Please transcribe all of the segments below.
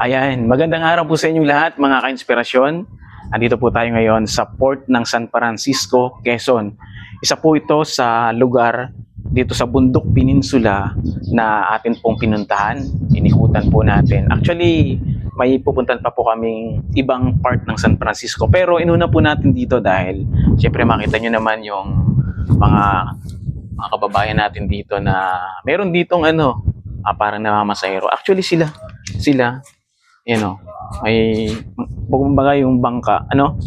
Ayan, magandang araw po sa inyong lahat mga ka-inspirasyon. Andito po tayo ngayon sa port ng San Francisco, Quezon. Isa po ito sa lugar dito sa Bundok Peninsula na atin pong pinuntahan. Inikutan po natin. Actually, may pupuntan pa po kaming ibang part ng San Francisco. Pero inuna po natin dito dahil syempre makita nyo naman yung mga mga kababayan natin dito na meron ditong ano, ah, parang namamasahero. Actually sila, sila, you know, may, kumbaga yung bangka, ano,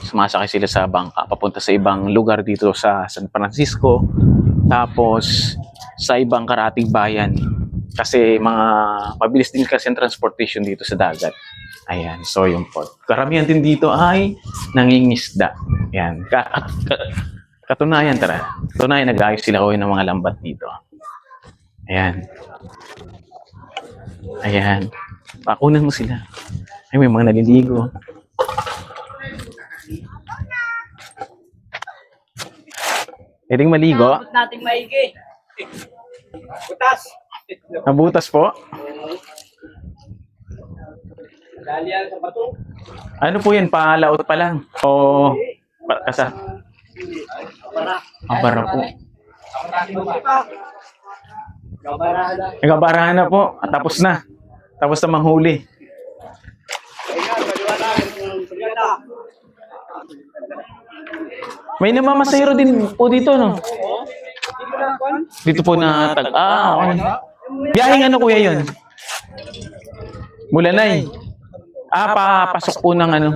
sumasakay sila sa bangka, papunta sa ibang lugar dito sa San Francisco, tapos sa ibang karating bayan. Kasi mga, mabilis din kasi ang transportation dito sa dagat. Ayan, so yung port. Karamihan din dito ay nangingisda. Ayan, ka, ka- katunayan, tara. Katunayan, nag-ayos sila ko ng mga lambat dito. Ayan. Ayan. Pakunan mo sila. Ay, may mga naliligo. Pwedeng maligo. Abot natin maigi. Butas. Nabutas po. Dalian sa bato. Ano po yan? Palaot pa lang. O pa- kasa? Para. Abara po. Gabara na. Po. At tapos na. Tapos na manghuli. May namamasahero din po dito, no? Dito po na tag... Ah, okay. Biyahing ano kuya yun? Mulanay. Ah, papasok po ng ano.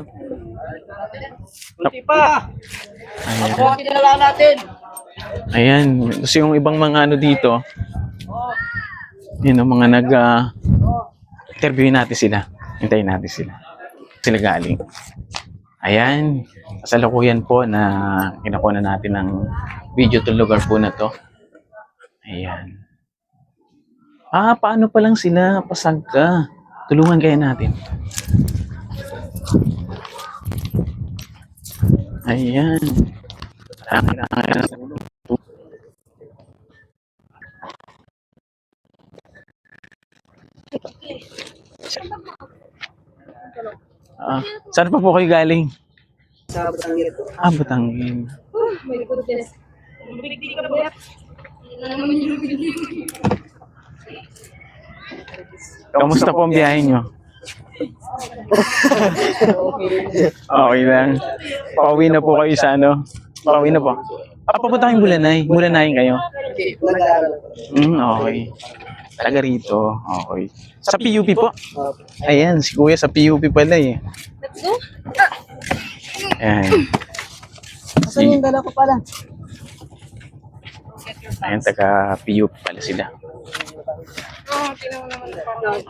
Kunti pa. Ayan. Ako ang kinala natin. Ayan. Kasi yung ibang mga ano dito, yun ang mga nag... ah, interviewin natin sila. Hintayin natin sila. Sila galing. Ayan. Kasalukuyan po na kinakuha na natin ng video to lugar po na to. Ayan. Ah, paano pa lang sila? Pasag ka. Tulungan kaya natin. Ayan. Ah, Ah, saan pa po kayo galing? Sa. Ah, goodness. Bigti ka ba? Kamusta po ang biyahe nyo? okay lang. Pauwi na po kayo sa ano? Pauwi na po. Ah, papunta kayong Bulanay. Bulanayin kayo. Hmm, okay. Talaga rito. Okay. Sa PUP po? Ayan, si Kuya sa PUP pala eh. Let's go. Ayan. Saan yung dala ko pala? Ayan, taga PUP pala sila. Oh, tinan mo naman po.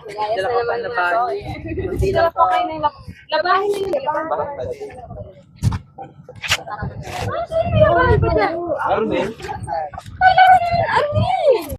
Dala ko pa na bahay. Hindi Dala po kayo ng lab- labahin na yung labahin. Ah, sorry, may labahin pa dyan. Ano na!